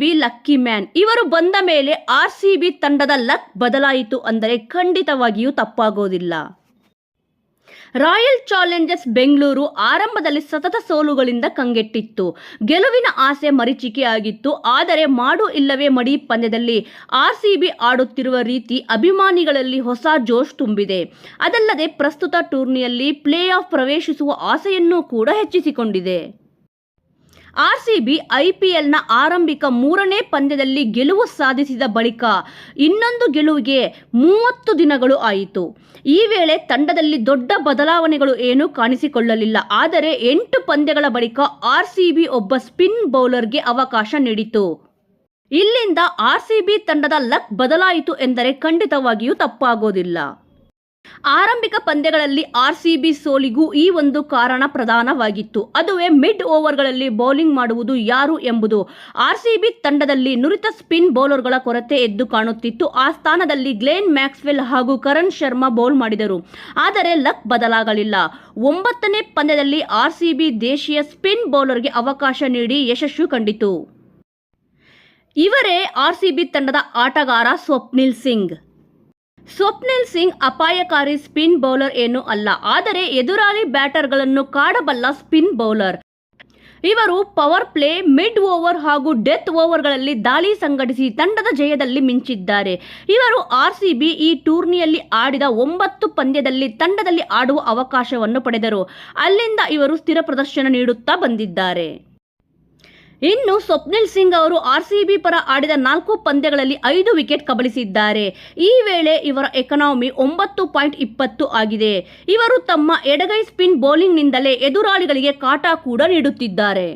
B lucky man ಇವರು ಬಂದ ಮೇಲೆ ಆರ್ ಸಿ ಬಿ ತಂಡದ ಲಕ್ ಬದಲಾಯಿತು ಅಂದರೆ ಖಂಡಿತವಾಗಿಯೂ ತಪ್ಪಾಗೋದಿಲ್ಲ. ರಾಯಲ್ ಚಾಲೆಂಜರ್ಸ್ ಬೆಂಗಳೂರು ಆರಂಭದಲ್ಲಿ ಸತತ ಸೋಲುಗಳಿಂದ ಕಂಗೆಟ್ಟಿತ್ತು. ಗೆಲುವಿನ ಆಸೆ ಮರಿಚಿಕೆಯಾಗಿತ್ತು. ಆದರೆ ಮಾಡು ಇಲ್ಲವೇ ಮಡಿ ಪಂದ್ಯದಲ್ಲಿ ಆರ್ಸಿಬಿ ಆಡುತ್ತಿರುವ ರೀತಿ ಅಭಿಮಾನಿಗಳಲ್ಲಿ ಹೊಸ ಜೋಶ್ ತುಂಬಿದೆ. ಅದಲ್ಲದೆ ಪ್ರಸ್ತುತ ಟೂರ್ನಿಯಲ್ಲಿ ಪ್ಲೇ ಆಫ್ ಪ್ರವೇಶಿಸುವ ಆಸೆಯನ್ನೂ ಕೂಡ ಹೆಚ್ಚಿಸಿಕೊಂಡಿದೆ. ಆರ್ಸಿಬಿ ಐಪಿಎಲ್ನ ಆರಂಭಿಕ ಮೂರನೇ ಪಂದ್ಯದಲ್ಲಿ ಗೆಲುವು ಸಾಧಿಸಿದ ಬಳಿಕ ಇನ್ನೊಂದು ಗೆಲುವಿಗೆ ಮೂವತ್ತು ದಿನಗಳು ಆಯಿತು. ಈ ವೇಳೆ ತಂಡದಲ್ಲಿ ದೊಡ್ಡ ಬದಲಾವಣೆಗಳು ಏನೂ ಕಾಣಿಸಿಕೊಳ್ಳಲಿಲ್ಲ. ಆದರೆ ಎಂಟು ಪಂದ್ಯಗಳ ಬಳಿಕ ಆರ್ಸಿಬಿ ಒಬ್ಬ ಸ್ಪಿನ್ ಬೌಲರ್ಗೆ ಅವಕಾಶ ನೀಡಿತು. ಇಲ್ಲಿಂದ ಆರ್ಸಿಬಿ ತಂಡದ ಲಕ್ ಬದಲಾಯಿತು ಎಂದರೆ ಖಂಡಿತವಾಗಿಯೂ ತಪ್ಪಾಗೋದಿಲ್ಲ. ಆರಂಭಿಕ ಪಂದ್ಯಗಳಲ್ಲಿ ಆರ್ಸಿಬಿ ಸೋಲಿಗೂ ಈ ಒಂದು ಕಾರಣ ಪ್ರಧಾನವಾಗಿತ್ತು. ಅದುವೇ ಮಿಡ್ ಓವರ್ಗಳಲ್ಲಿ ಬೌಲಿಂಗ್ ಮಾಡುವುದು ಯಾರು ಎಂಬುದು. ಆರ್ಸಿಬಿ ತಂಡದಲ್ಲಿ ನುರಿತ ಸ್ಪಿನ್ ಬೌಲರ್ಗಳ ಕೊರತೆ ಎದ್ದು ಕಾಣುತ್ತಿತ್ತು. ಆ ಸ್ಥಾನದಲ್ಲಿ ಗ್ಲೇನ್ ಮ್ಯಾಕ್ಸ್ವೆಲ್ ಹಾಗೂ ಕರಣ್ ಶರ್ಮಾ ಬೌಲ್ ಮಾಡಿದರು. ಆದರೆ ಲಕ್ ಬದಲಾಗಲಿಲ್ಲ. ಒಂಬತ್ತನೇ ಪಂದ್ಯದಲ್ಲಿ ಆರ್ಸಿಬಿ ದೇಶೀಯ ಸ್ಪಿನ್ ಬೌಲರ್ಗೆ ಅವಕಾಶ ನೀಡಿ ಯಶಸ್ಸು ಕಂಡಿತು. ಇವರೇ ಆರ್ಸಿಬಿ ತಂಡದ ಆಟಗಾರ ಸ್ವಪ್ನಿಲ್ ಸಿಂಗ್. ಸ್ವಪ್ನಿಲ್ ಸಿಂಗ್ ಅಪಾಯಕಾರಿ ಸ್ಪಿನ್ ಬೌಲರ್ ಏನೂ ಅಲ್ಲ. ಆದರೆ ಎದುರಾಳಿ ಬ್ಯಾಟರ್ಗಳನ್ನು ಕಾಡಬಲ್ಲ ಸ್ಪಿನ್ ಬೌಲರ್. ಇವರು ಪವರ್ ಪ್ಲೇ, ಮಿಡ್ ಓವರ್ ಹಾಗೂ ಡೆತ್ ಓವರ್ಗಳಲ್ಲಿ ದಾಳಿ ಸಂಘಟಿಸಿ ತಂಡದ ಜಯದಲ್ಲಿ ಮಿಂಚಿದ್ದಾರೆ. ಇವರು ಆರ್ಸಿಬಿ ಈ ಟೂರ್ನಿಯಲ್ಲಿ ಆಡಿದ ಒಂಬತ್ತು ಪಂದ್ಯದಲ್ಲಿ ತಂಡದಲ್ಲಿ ಆಡುವ ಅವಕಾಶವನ್ನು ಪಡೆದರು. ಅಲ್ಲಿಂದ ಇವರು ಸ್ಥಿರ ಪ್ರದರ್ಶನ ನೀಡುತ್ತಾ ಬಂದಿದ್ದಾರೆ. ಇನ್ನು ಸ್ವಪ್ನಿಲ್ ಸಿಂಗ್ ಅವರು ಆರ್ಸಿಬಿ ಪರ ಆಡಿದ ನಾಲ್ಕು ಪಂದ್ಯಗಳಲ್ಲಿ ಐದು ವಿಕೆಟ್ ಕಬಳಿಸಿದ್ದಾರೆ. ಈ ವೇಳೆ ಇವರ ಎಕನಾಮಿ ಒಂಬತ್ತು ಪಾಯಿಂಟ್ ಇಪ್ಪತ್ತು ಆಗಿದೆ. ಇವರು ತಮ್ಮ ಎಡಗೈ ಸ್ಪಿನ್ ಬೌಲಿಂಗ್ನಿಂದಲೇ ಎದುರಾಳಿಗಳಿಗೆ ಕಾಟ ಕೂಡ ನೀಡುತ್ತಿದ್ದಾರೆ.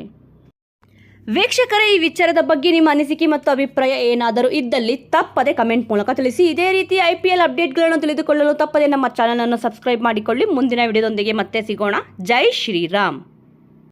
ವೀಕ್ಷಕರೇ, ಈ ವಿಚಾರದ ಬಗ್ಗೆ ನಿಮ್ಮ ಅನಿಸಿಕೆ ಮತ್ತು ಅಭಿಪ್ರಾಯ ಏನಾದರೂ ಇದ್ದಲ್ಲಿ ತಪ್ಪದೆ ಕಮೆಂಟ್ ಮೂಲಕ ತಿಳಿಸಿ. ಇದೇ ರೀತಿ ಐ ಪಿ ಎಲ್ ಅಪ್ಡೇಟ್ಗಳನ್ನು ತಿಳಿದುಕೊಳ್ಳಲು ತಪ್ಪದೆ ನಮ್ಮ ಚಾನಲನ್ನು ಸಬ್ಸ್ಕ್ರೈಬ್ ಮಾಡಿಕೊಳ್ಳಿ. ಮುಂದಿನ ವಿಡಿಯೋದೊಂದಿಗೆ ಮತ್ತೆ ಸಿಗೋಣ. ಜೈ ಶ್ರೀರಾಮ್.